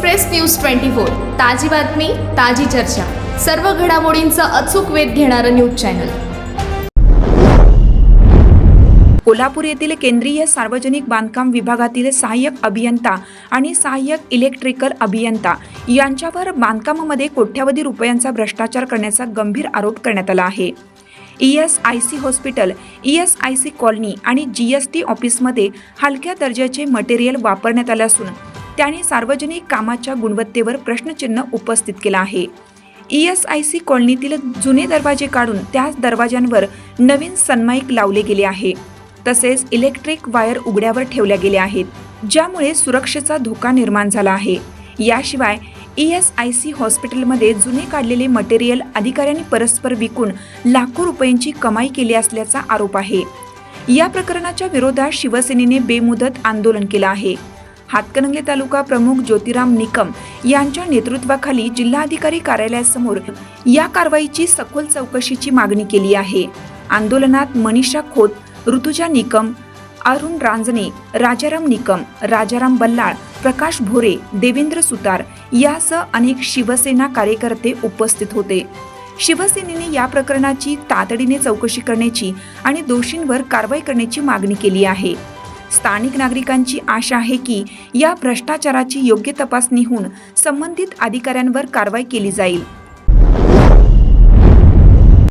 Express news twenty four. ताजी बातमी ताजी चर्चा. सर्व घडामोडींचा अचूक वेध घेणारं न्यूज चॅनल. कोल्हापूर येथील केंद्रीय सार्वजनिक बांधकाम विभागातील सहाय्यक अभियंता आणि सहाय्यक इलेक्ट्रिकल अभियंता यांच्यावर बांधकामामध्ये कोट्यावधी रुपयांचा भ्रष्टाचार करण्याचा गंभीर आरोप करण्यात आला आहे. E S I C hospital E S I C colony आणि जी एस टी ऑफिसमध्ये हलक्या दर्जाचे मटेरियल वापरण्यात आले असून त्याने सार्वजनिक कामाच्या गुणवत्तेवर प्रश्नचिन्ह उपस्थित केला आहे. ई एस आय सी कॉलनीतील जुने दरवाजे काढून त्याच दरवाज्यांवर नवीन सन्माईक लावले गेले आहे. तसेच इलेक्ट्रिक वायर उघड्यावर ठेवल्या गेल्या आहेत ज्यामुळे सुरक्षेचा धोका निर्माण झाला आहे. याशिवाय ई एस आय सी हॉस्पिटलमध्ये जुने काढलेले मटेरियल अधिकाऱ्यांनी परस्पर विकून लाखो रुपयांची कमाई केली असल्याचा आरोप आहे. या प्रकरणाच्या विरोधात शिवसेनेने बेमुदत आंदोलन केलं आहे. हातकणंगले तालुका प्रमुख ज्योतिराम निकम यांच्या नेतृत्वाखाली जिल्हाधिकारी कार्यालयासमोर या कारवाईची सखोल चौकशीची मागणी केली आहे. आंदोलनात मनीषा खोत ऋतुजा निकम अरुण रांजणे राजाराम निकम राजाराम बल्लाळ प्रकाश भोरे देवेंद्र सुतार यासह अनेक शिवसेना कार्यकर्ते उपस्थित होते. शिवसेनेने या प्रकरणाची तातडीने चौकशी करण्याची आणि दोषींवर कारवाई करण्याची मागणी केली आहे. स्थानिक नागरिकांची आशा आहे की या भ्रष्टाचाराची योग्य तपासणी होऊन संबंधित अधिकाऱ्यांवर कारवाई केली जाईल.